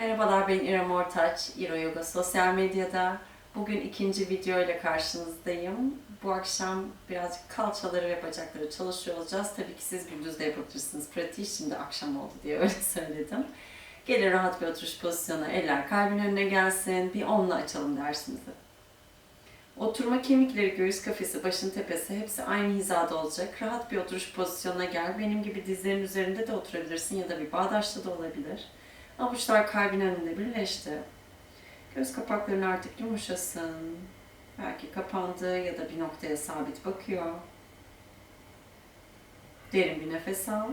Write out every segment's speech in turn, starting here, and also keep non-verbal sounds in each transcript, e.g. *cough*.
Merhabalar ben İrem Ortaç, İro Yoga sosyal medyada. Bugün ikinci video ile karşınızdayım. Bu akşam birazcık kalçaları ve bacakları çalışıyor olacağız. Tabii ki siz gündüz de yapabilirsiniz. Pratiği şimdi akşam oldu diye öyle *laughs* söyledim. Gelin rahat bir oturuş pozisyona, eller kalbin önüne gelsin. Bir onla açalım dersimizi. Oturma kemikleri, göğüs kafesi, başın tepesi hepsi aynı hizada olacak. Rahat bir oturuş pozisyonuna gel. Benim gibi dizlerin üzerinde de oturabilirsin ya da bir bağdaşta da olabilir. Avuçlar kalbin önünde birleşti. Göz kapakların artık yumuşasın. Belki kapandı ya da bir noktaya sabit bakıyor. Derin bir nefes al.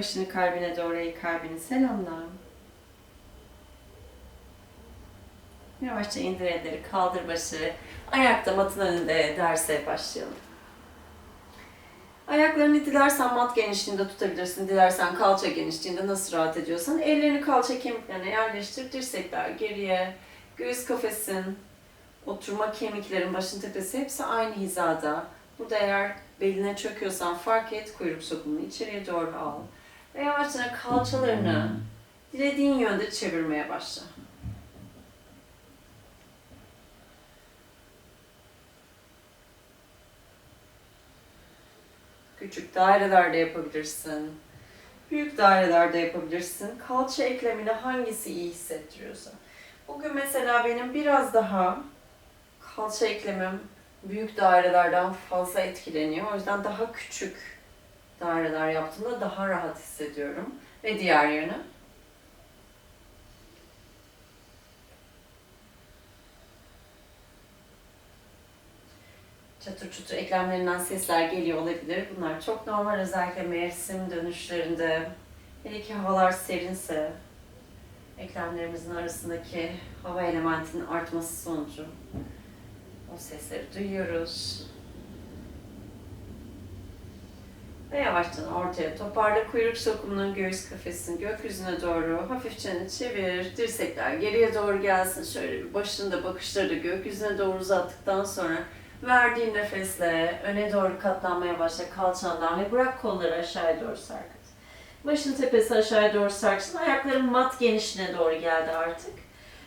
Başını kalbine doğru eğ, kalbini selamla. Yavaşça indir elleri, kaldır başı. Ayakta matın önünde derse başlayalım. Ayaklarını dilersen mat genişliğinde tutabilirsin, dilersen kalça genişliğinde nasıl rahat ediyorsan. Ellerini kalça kemiklerine yerleştir, dirsekler geriye, göğüs kafesin, oturma kemiklerin, başın tepesi hepsi aynı hizada. Burada eğer beline çöküyorsan fark et, kuyruk sokumunu içeriye doğru al. Ve yavaşça kalçalarını dilediğin yönde çevirmeye başla. Küçük dairelerde yapabilirsin. Büyük dairelerde yapabilirsin. Kalça eklemine hangisi iyi hissettiriyorsa. Bugün mesela benim biraz daha kalça eklemim büyük dairelerden fazla etkileniyor. O yüzden daha küçük daireler yaptığımda daha rahat hissediyorum. Ve diğer yöne. Çatır çutur eklemlerinden sesler geliyor olabilir. Bunlar çok normal özellikle mevsim dönüşlerinde. Hele ki havalar serinse eklemlerimizin arasındaki hava elementinin artması sonucu o sesleri duyuyoruz. Ve yavaştan ortaya toparla. Kuyruk sokumunun göğüs kafesini gökyüzüne doğru hafifçe çevir. Dirsekler geriye doğru gelsin. Şöyle bir başını da bakışları da gökyüzüne doğru uzattıktan sonra verdiğin nefesle öne doğru katlanmaya başla kalçandan ve bırak kolları aşağıya doğru sarkıt. Başın tepesi aşağıya doğru sarksın. Ayakların mat genişliğine doğru geldi artık.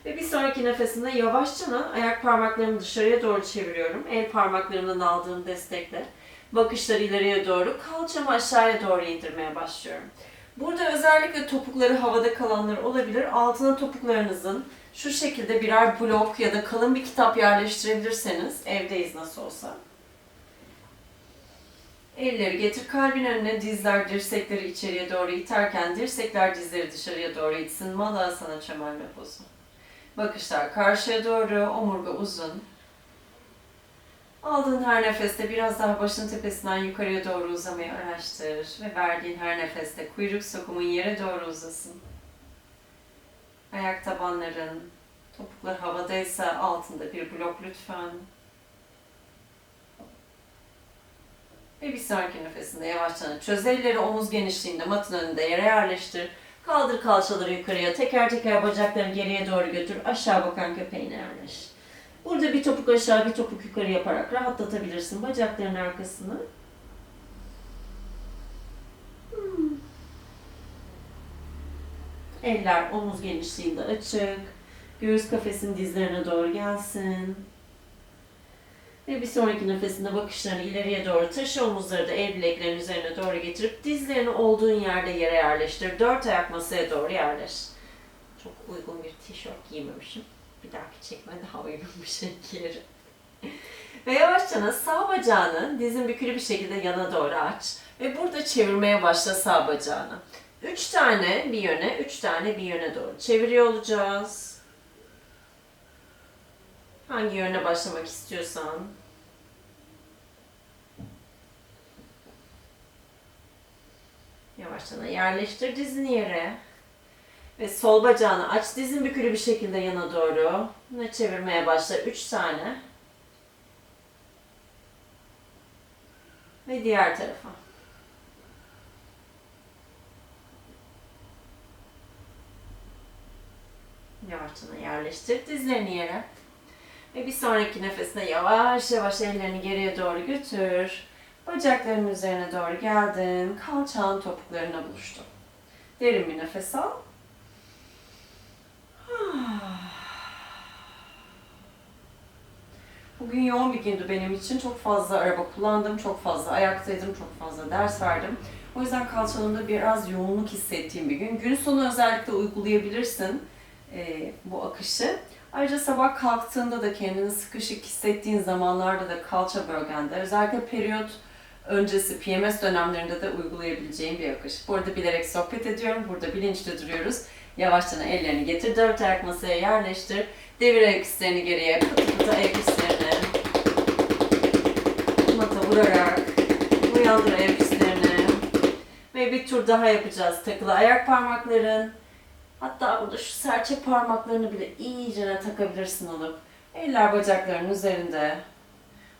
Ve bir sonraki nefesinde yavaşça ayak parmaklarımı dışarıya doğru çeviriyorum. El parmaklarımdan aldığım destekle bakışlar ileriye doğru, kalçamı aşağıya doğru indirmeye başlıyorum. Burada özellikle topukları havada kalanlar olabilir. Altına topuklarınızın şu şekilde birer blok ya da kalın bir kitap yerleştirebilirseniz, evdeyiz nasıl olsa. Elleri getir kalbin önüne, dizler dirsekleri içeriye doğru iterken dirsekler dizleri dışarıya doğru itsin. Malasana çömelme pozu. Bakışlar karşıya doğru, omurga uzun. Aldığın her nefeste biraz daha başın tepesinden yukarıya doğru uzamayı araştır ve verdiğin her nefeste kuyruk sokumun yere doğru uzasın. Ayak tabanların, topuklar havadaysa altında bir blok lütfen. Ve bir sonraki nefesinde yavaşça çöz elleri omuz genişliğinde matın önünde yere yerleştir. Kaldır kalçaları yukarıya, teker teker bacaklarını geriye doğru götür, aşağı bakan köpeğine yerleş. Burada bir topuk aşağı bir topuk yukarı yaparak rahatlatabilirsin bacakların arkasını. Hmm. Eller omuz genişliğinde açık. Göğüs kafesin dizlerine doğru gelsin. Ve bir sonraki nefesinde bakışlarını ileriye doğru taşı, omuzları da el bileklerinin üzerine doğru getirip dizlerini olduğun yerde yere yerleştir. Dört ayak masaya doğru yerleş. Çok uygun bir tişört giymemişim. Dahaki çekme daha uygun bir şey ve yavaşça sağ bacağını dizin bükülü bir şekilde yana doğru aç. Ve burada çevirmeye başla sağ bacağını. Üç tane bir yöne, üç tane bir yöne doğru çeviriyor olacağız. Hangi yöne başlamak istiyorsan. Yavaşça yerleştir dizini yere. Ve sol bacağını aç dizin bükülü bir şekilde yana doğru. Ve çevirmeye başla. Üç tane. Ve diğer tarafa. Yavaşça yerleştir dizlerini yere. Ve bir sonraki nefesinde yavaş yavaş ellerini geriye doğru götür. Bacakların üzerine doğru geldin. Kalçağın topuklarına buluştun. Derin bir nefes al. Bugün yoğun bir gündü benim için. Çok fazla araba kullandım, çok fazla ayaktaydım, çok fazla ders verdim. O yüzden kalçamda biraz yoğunluk hissettiğim bir gün. Gün sonu özellikle uygulayabilirsin e, bu akışı. Ayrıca sabah kalktığında da kendini sıkışık hissettiğin zamanlarda da kalça bölgende, özellikle periyot öncesi PMS dönemlerinde de uygulayabileceğin bir akış. Bu arada bilerek sohbet ediyorum, burada bilinçli duruyoruz. Yavaşça ellerini getir, dört ayak masaya yerleştir. Devir ayak üstlerini geriye, pıtı pıtı ayak üstlerini vurarak uyandır ayak üstlerini. Ve bir tur daha yapacağız. Takılı ayak parmakların. Hatta burada şu serçe parmaklarını bile iyice takabilirsin alıp. Eller bacakların üzerinde.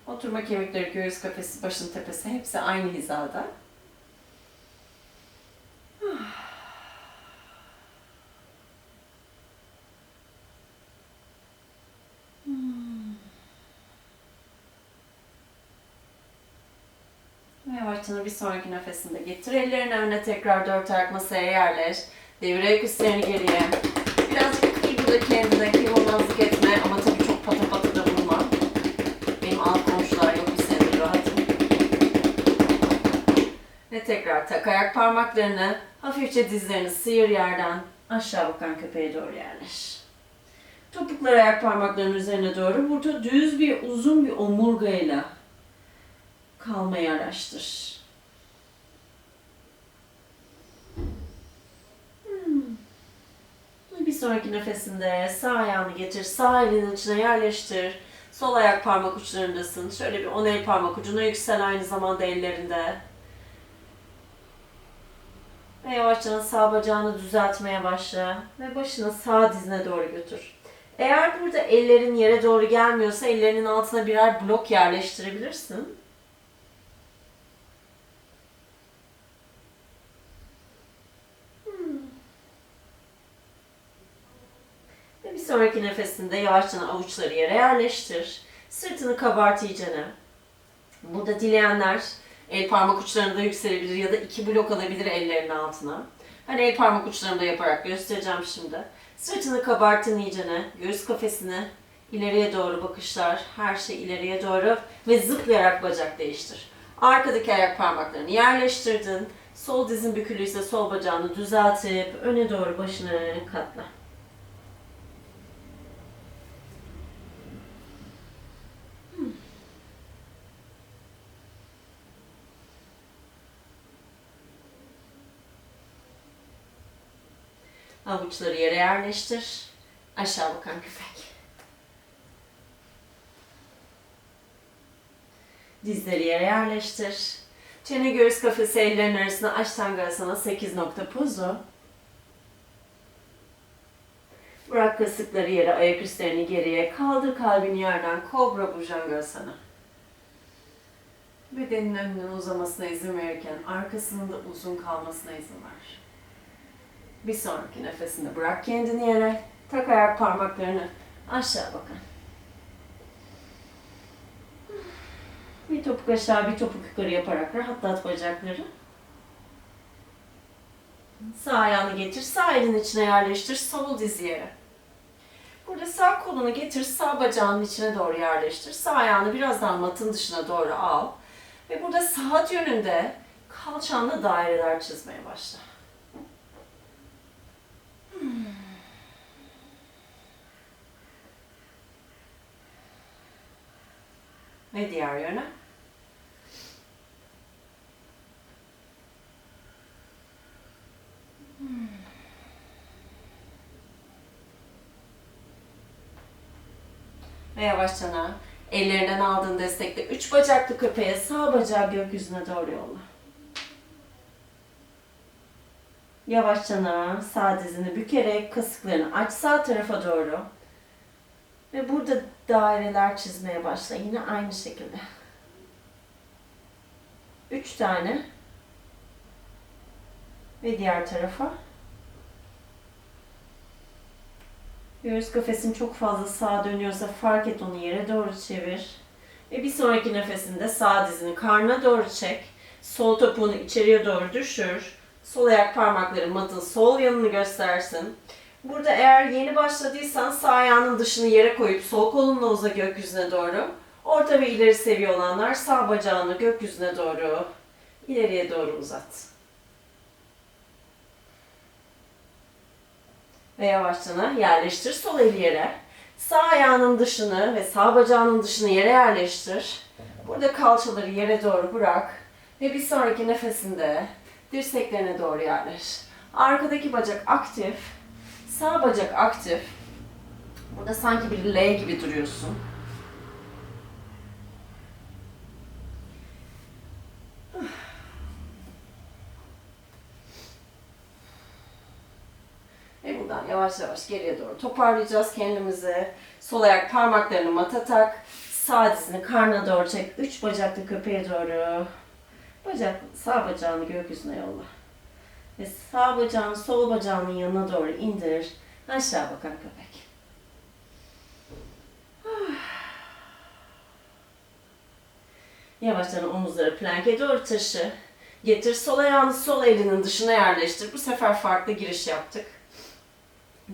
Oturma kemikleri, göğüs kafesi, başın tepesi hepsi aynı hizada. Yavaşça bir sonraki nefesinde getir. Ellerini önüne tekrar dört ayak masaya yerleş. Devir ayak üstlerini geriye. Birazcık kıy burada kendine kıyılmazlık etme ama tabii çok pata pata da vurma. Benim alt komşular yok bir senedir rahatım. Ve tekrar tak ayak parmaklarını hafifçe dizlerini sıyır yerden aşağı bakan köpeğe doğru yerleş. Topuklar ayak parmaklarının üzerine doğru. Burada düz bir uzun bir omurgayla kalmayı araştır. Hmm. Bir sonraki nefesinde sağ ayağını getir, sağ elinin içine yerleştir. Sol ayak parmak uçlarındasın. Şöyle bir on el parmak ucuna yüksel aynı zamanda ellerinde. Ve yavaşça sağ bacağını düzeltmeye başla. Ve başını sağ dizine doğru götür. Eğer burada ellerin yere doğru gelmiyorsa ellerinin altına birer blok yerleştirebilirsin. Sonraki nefesinde yavaşça avuçları yere yerleştir. Sırtını kabart iyicene. Burada dileyenler el parmak uçlarında yükselebilir ya da iki blok alabilir ellerinin altına. Hani el parmak uçlarını da yaparak göstereceğim şimdi. Sırtını kabartın iyicene, göğüs kafesini ileriye doğru bakışlar, her şey ileriye doğru ve zıplayarak bacak değiştir. Arkadaki ayak parmaklarını yerleştirdin. Sol dizin bükülüyse sol bacağını düzeltip öne doğru başını katla. Avuçları yere yerleştir. Aşağı bakan köpek. Dizleri yere yerleştir. Çene göğüs kafesi ellerin arasına Ashtanga 8 nokta pozu. Bırak kasıkları yere, ayak üstlerini geriye. Kaldır kalbini yerden. Kobra Bhujangasana. Bedenin önünden uzamasına izin verirken arkasının da uzun kalmasına izin ver. Bir sonraki nefesinde bırak kendini yere. Tak ayak parmaklarını aşağı bakın. Bir topuk aşağı, bir topuk yukarı yaparak rahatlat bacakları. Sağ ayağını getir, sağ elin içine yerleştir, sol diz yere. Burada sağ kolunu getir, sağ bacağının içine doğru yerleştir. Sağ ayağını biraz daha matın dışına doğru al. Ve burada saat yönünde kalçanla daireler çizmeye başla. Ve diğer yöne. Ve yavaşça ellerinden aldığın destekle üç bacaklı köpeğe sağ bacağı gökyüzüne doğru yolla. Yavaşça sağ dizini bükerek kasıklarını aç sağ tarafa doğru. Ve burada daireler çizmeye başla. Yine aynı şekilde. Üç tane. Ve diğer tarafa. Göğüs kafesin çok fazla sağa dönüyorsa fark et onu yere doğru çevir. Ve bir sonraki nefesinde sağ dizini karnına doğru çek. Sol topuğunu içeriye doğru düşür. Sol ayak parmakları matın sol yanını göstersin. Burada eğer yeni başladıysan sağ ayağının dışını yere koyup sol kolunla uza gökyüzüne doğru. Orta ve ileri seviye olanlar sağ bacağını gökyüzüne doğru, ileriye doğru uzat. Ve yavaşça yerleştir sol eli yere. Sağ ayağının dışını ve sağ bacağının dışını yere yerleştir. Burada kalçaları yere doğru bırak. Ve bir sonraki nefesinde dirseklerine doğru yerleş. Arkadaki bacak aktif. Sağ bacak aktif. Burada sanki bir L gibi duruyorsun. *sighs* Ve buradan yavaş yavaş geriye doğru toparlayacağız kendimizi. Sol ayak parmaklarını mata tak. Sağ dizini karnına doğru çek. Üç bacaklı köpeğe doğru. Bacak, sağ bacağını gökyüzüne yolla. Ve sağ bacağını sol bacağının yanına doğru indir. Aşağı bakan köpek. *sighs* Yavaştan omuzları planke doğru taşı. Getir sol ayağını sol elinin dışına yerleştir. Bu sefer farklı giriş yaptık.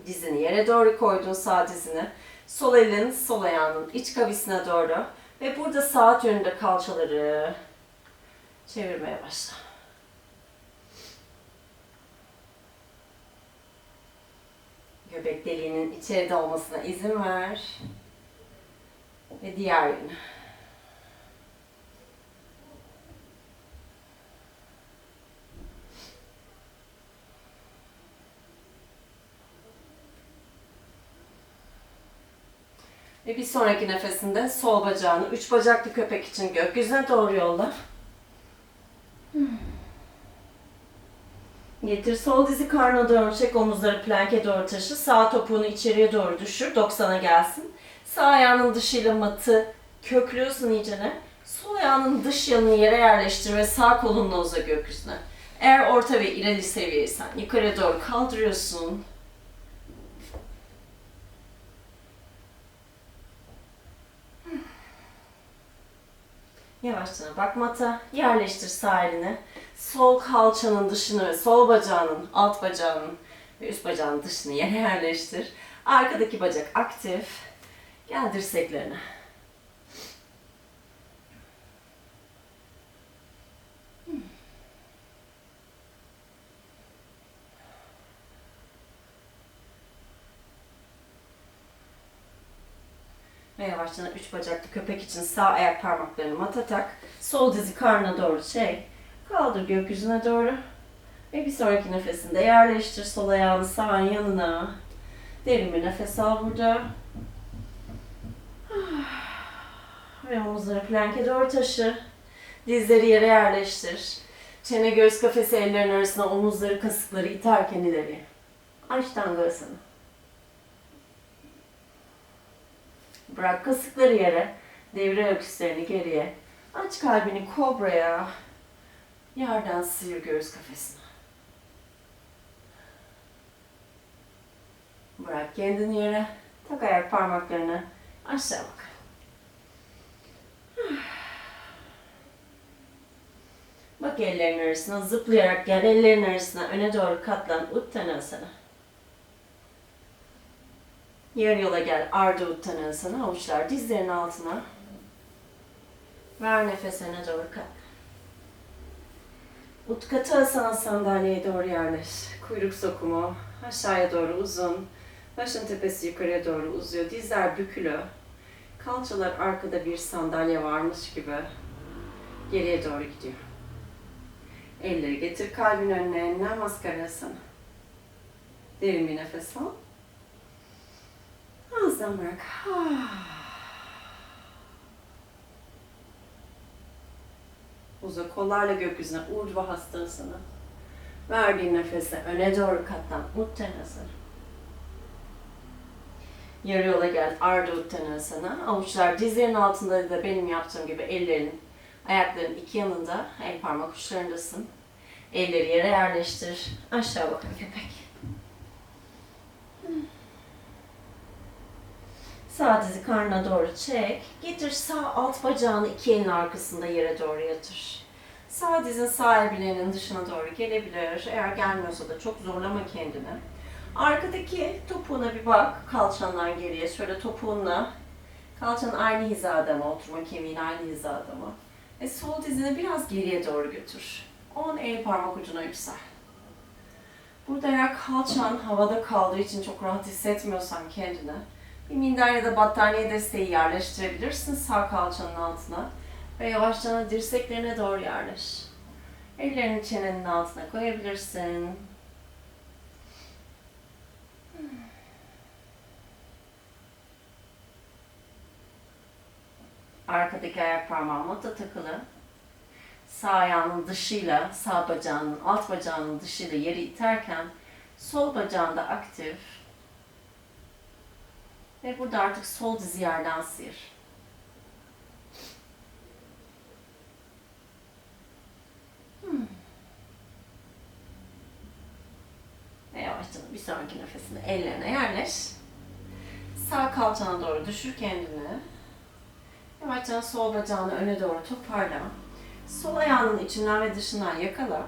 Dizini yere doğru koydun sağ dizini. Sol elin sol ayağının iç kavisine doğru. Ve burada saat yönünde kalçaları çevirmeye başla. Göbek deliğinin içeride olmasına izin ver. Ve diğer yönü. Ve bir sonraki nefesinde sol bacağını üç bacaklı köpek için gökyüzüne doğru yolla. Getir sol dizi karnına doğru çek, omuzları planke doğru taşı. Sağ topuğunu içeriye doğru düşür, 90'a gelsin. Sağ ayağının dışıyla matı köklüyorsun iyicene. Sol ayağının dış yanını yere yerleştir ve sağ kolunla uza gökyüzüne. Eğer orta ve ileri seviyeysen yukarı doğru kaldırıyorsun. Yavaşça bak mata, yerleştir sağ elini. Sol kalçanın dışını ve sol bacağının, alt bacağının ve üst bacağının dışını yere *laughs* yerleştir. Arkadaki bacak aktif. Gel dirseklerine. Ve yavaşça üç bacaklı köpek için sağ ayak parmaklarını mata tak. Sol dizi karnına doğru çek. Kaldır gökyüzüne doğru. Ve bir sonraki nefesinde yerleştir sol ayağını sağın yanına. Derin bir nefes al burada. *sighs* Ve omuzları planke doğru taşı. Dizleri yere yerleştir. Çene göğüs kafesi ellerin arasına omuzları kasıkları iterken ileri. Ashtanga'sını. Bırak kasıkları yere. Devre öküslerini geriye. Aç kalbini kobraya. Yerden sıyır göğüs kafesine. Bırak kendini yere. Tak ayak parmaklarını. Aşağı bak. *sighs* Bak ellerin arasına zıplayarak gel ellerin arasına öne doğru katlan Uttanasana. Yarı yola gel Ardha Uttanasana avuçlar dizlerin altına. Ver nefes öne doğru kat. Utkata asana sandalyeye doğru yerleş. Kuyruk sokumu aşağıya doğru uzun. Başın tepesi yukarıya doğru uzuyor. Dizler bükülü. Kalçalar arkada bir sandalye varmış gibi geriye doğru gidiyor. Elleri getir kalbin önüne. Namaskarasana. Derin bir nefes al. Ağızdan bırak. *sighs* Uza kollarla gökyüzüne. Urdhva hastasana. Verdiğin nefese öne doğru katlan. Uttanasana. Yarı yola gel. Ardha Uttanasana. Avuçlar dizlerin altında da benim yaptığım gibi ellerin, ayakların iki yanında, el parmak uçlarındasın. Elleri yere yerleştir. Aşağı bakın köpek. Sağ dizi karnına doğru çek. Getir sağ alt bacağını iki elin arkasında yere doğru yatır. Sağ dizin sağ el bileğinin dışına doğru gelebilir. Eğer gelmiyorsa da çok zorlama kendini. Arkadaki topuğuna bir bak. Kalçandan geriye. Şöyle topuğunla kalçanın aynı hizada mı? Oturma kemiğin aynı hizada mı? Ve sol dizini biraz geriye doğru götür. 10 el parmak ucuna yüksel. Burada eğer kalçan havada kaldığı için çok rahat hissetmiyorsan kendine bir minder ya da battaniye desteği yerleştirebilirsin sağ kalçanın altına ve yavaşça dirseklerine doğru yerleş. Ellerini çenenin altına koyabilirsin. Arkadaki ayak parmağın mata takılı. Sağ ayağının dışıyla, sağ bacağının, alt bacağının dışıyla yeri iterken sol bacağında aktif. Ve burada artık sol dizi yerden sıyır. Hmm. Ve yavaşça bir sonraki nefesinde ellerine yerleş. Sağ kalçana doğru düşür kendini. Yavaşça sol bacağını öne doğru toparla. Sol ayağının içinden ve dışından yakala.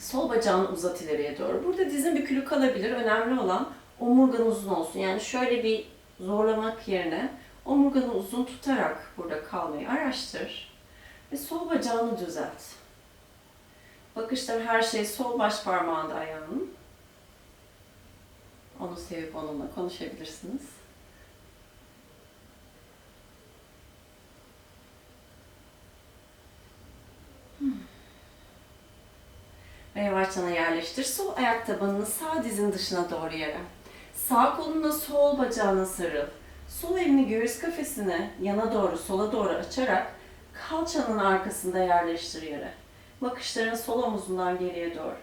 Sol bacağını uzat ileriye doğru. Burada dizin bükülü kalabilir. Önemli olan omurgan uzun olsun. Yani şöyle bir zorlamak yerine omurganı uzun tutarak burada kalmayı araştır. Ve sol bacağını düzelt. Bakışlar her şey sol baş parmağında ayağının. Onu sevip onunla konuşabilirsiniz. Ve yavaşça yerleştir. Sol ayak tabanını sağ dizin dışına doğru yere. Sağ kolunla sol bacağına sarıl. Sol elini göğüs kafesine yana doğru, sola doğru açarak kalçanın arkasında yerleştir yere. Bakışların sol omuzundan geriye doğru.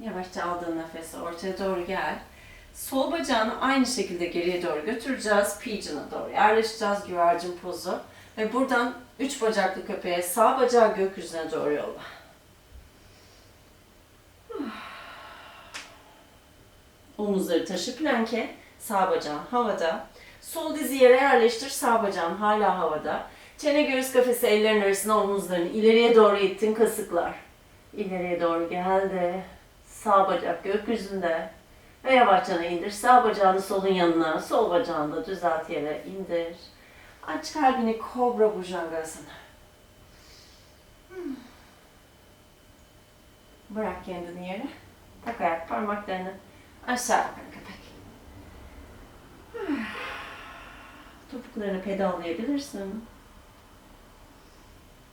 Yavaşça aldığın nefesi ortaya doğru gel. Sol bacağını aynı şekilde geriye doğru götüreceğiz. Pigeon'a doğru yerleşeceğiz. Güvercin pozu. Ve buradan üç bacaklı köpeğe sağ bacağı gökyüzüne doğru yolla. Omuzları taşı planke. Sağ bacağın havada. Sol dizi yere yerleştir. Sağ bacağın hala havada. Çene göğüs kafesi ellerin arasına omuzlarını ileriye doğru ittin kasıklar. İleriye doğru geldi. Sağ bacak gökyüzünde. Ve yavaşça indir. Sağ bacağını solun yanına, sol bacağını da düzelt yere indir. Aç kalbini kobra bhujangasana. Hmm. Bırak kendini yere. Tak ayak parmaklarını aşağı bakın köpek. *sighs* Topuklarını pedallayabilirsin.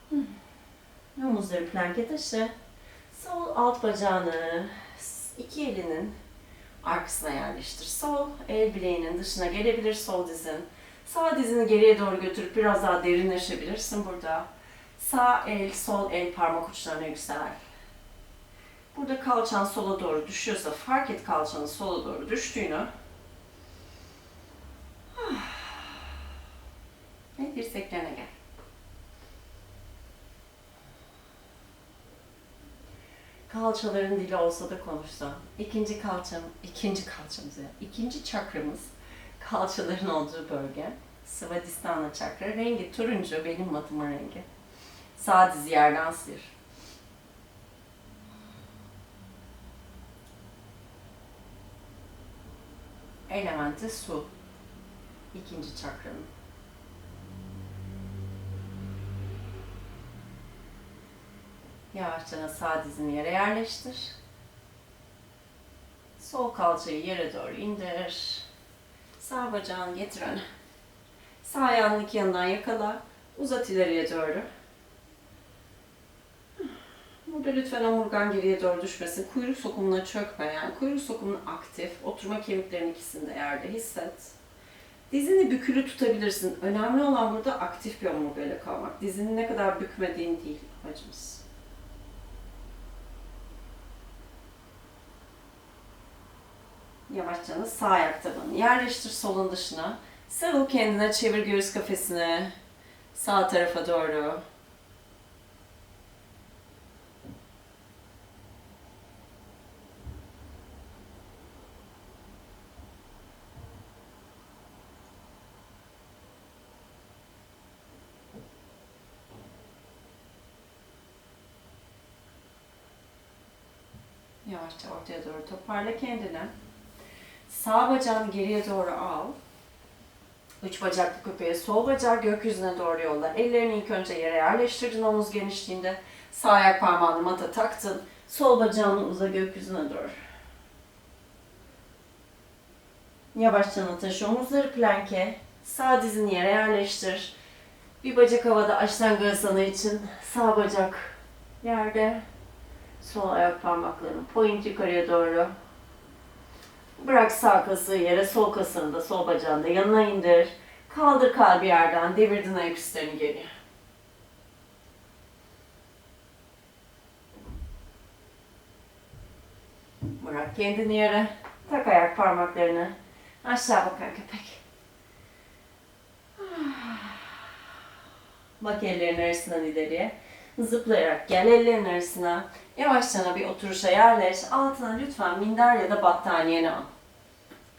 Hmm. Omuzları planke taşı. Sol alt bacağını iki elinin arkasına yerleştir. Sol el bileğinin dışına gelebilir sol dizin. Sağ dizini geriye doğru götürüp biraz daha derinleşebilirsin burada. Sağ el, sol el parmak uçlarına yüksel. Burada kalçan sola doğru düşüyorsa fark et kalçanın sola doğru düştüğünü. Ve dirseklerine gel. Kalçaların dili olsa da konuşsa. İkinci kalçam, ikinci kalçamız ya, ikinci çakramız kalçaların olduğu bölge. Svadhisthana çakra. Rengi turuncu, benim matımın rengi. Sağ dizi yerden sıyır. Elementi su. İkinci çakranın. Yavaşça sağ dizini yere yerleştir. Sol kalçayı yere doğru indir. Sağ bacağını getir öne. Sağ ayağının iki yanından yakala. Uzat ileriye doğru. Burada lütfen omurgan geriye doğru düşmesin. Kuyruk sokumuna çökme yani. Kuyruk sokumun aktif. Oturma kemiklerinin ikisini de yerde hisset. Dizini bükülü tutabilirsin. Önemli olan burada aktif bir omurgayla kalmak. Dizini ne kadar bükmediğin değil amacımız. Yavaşça sağ ayak tabanını yerleştir solun dışına. Sarıl kendine, çevir göğüs kafesini. Sağ tarafa doğru. Yavaşça ortaya doğru toparla kendini. Sağ bacağını geriye doğru al. Üç bacaklı köpeğe sol bacağı gökyüzüne doğru yolla. Ellerini ilk önce yere yerleştirdin omuz genişliğinde. Sağ ayak parmağını mata taktın. Sol bacağını uza gökyüzüne doğru. Yavaşça taşı omuzları planke. Sağ dizini yere yerleştir. Bir bacak havada Ashtanga için sağ bacak yerde. Sol ayak parmaklarını point yukarıya doğru. Bırak sağ kasığı yere, sol kasığını da sol bacağını da yanına indir. Kaldır kalbi yerden, devirdin ayak üstlerini geri. Bırak kendini yere. Tak ayak parmaklarını. Aşağı bakan köpek. Bak ellerin arasından ileriye. Zıplayarak gel ellerin arasına. Yavaşça bir oturuşa yerleş. Altına lütfen minder ya da battaniyeni al.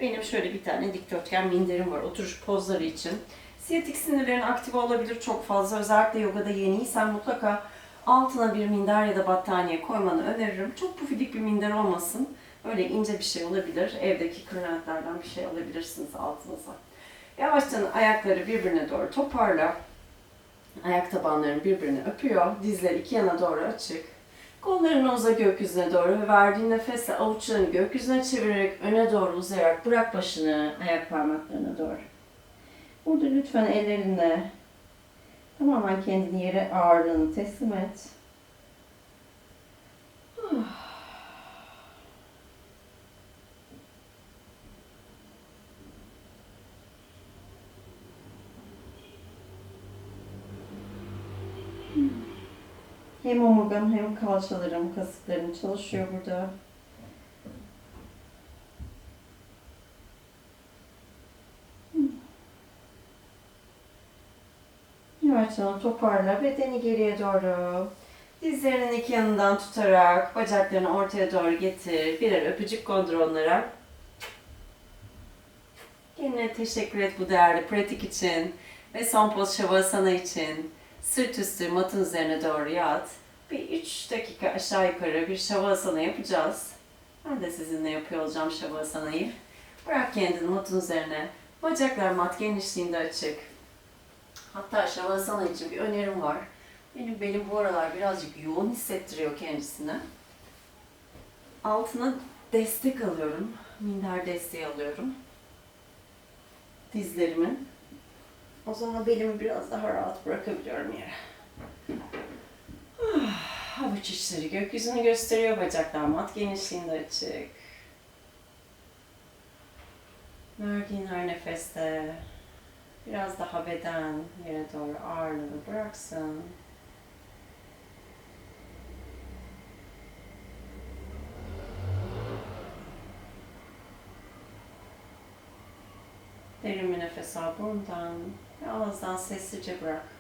Benim şöyle bir tane dikdörtgen minderim var oturuş pozları için. Siyatik sinirlerin aktif olabilir çok fazla. Özellikle yogada yeniysen mutlaka altına bir minder ya da battaniye koymanı öneririm. Çok pufidik bir minder olmasın. Öyle ince bir şey olabilir. Evdeki kırlentlerden bir şey alabilirsiniz altınıza. Yavaşça ayakları birbirine doğru toparla. Ayak tabanların birbirini öpüyor. Dizler iki yana doğru açık. Kollarını uza gökyüzüne doğru ve verdiğin nefesle avuçlarını gökyüzüne çevirerek öne doğru uzayarak bırak başını ayak parmaklarına doğru. Burada lütfen ellerinle tamamen kendini yere ağırlığını teslim et. Hem omurgam hem kalçalarım, kasıklarım çalışıyor burada. Yavaşça toparla. Bedeni geriye doğru. Dizlerinin iki yanından tutarak bacaklarını ortaya doğru getir. Birer öpücük kondur onlara. Kendine teşekkür et bu değerli pratik için ve son poz şavasana için. Sırt üstü matın üzerine doğru yat. Bir 3 dakika aşağı yukarı bir şavasana yapacağız. Ben de sizinle yapıyor olacağım şavasanayı. Bırak kendini matın üzerine. Bacaklar mat genişliğinde açık. Hatta şavasana için bir önerim var. Benim belim bu aralar birazcık yoğun hissettiriyor kendisine. Altına destek alıyorum. Minder desteği alıyorum. Dizlerimin. O zaman belimi biraz daha rahat bırakabiliyorum yere. Ah, Avuç içleri gökyüzünü gösteriyor. Bacaklar mat genişliğinde açık. Verdiğin her nefeste biraz daha beden yere doğru ağırlığını bıraksın. Derin bir nefes al Ela was um cesto de broca.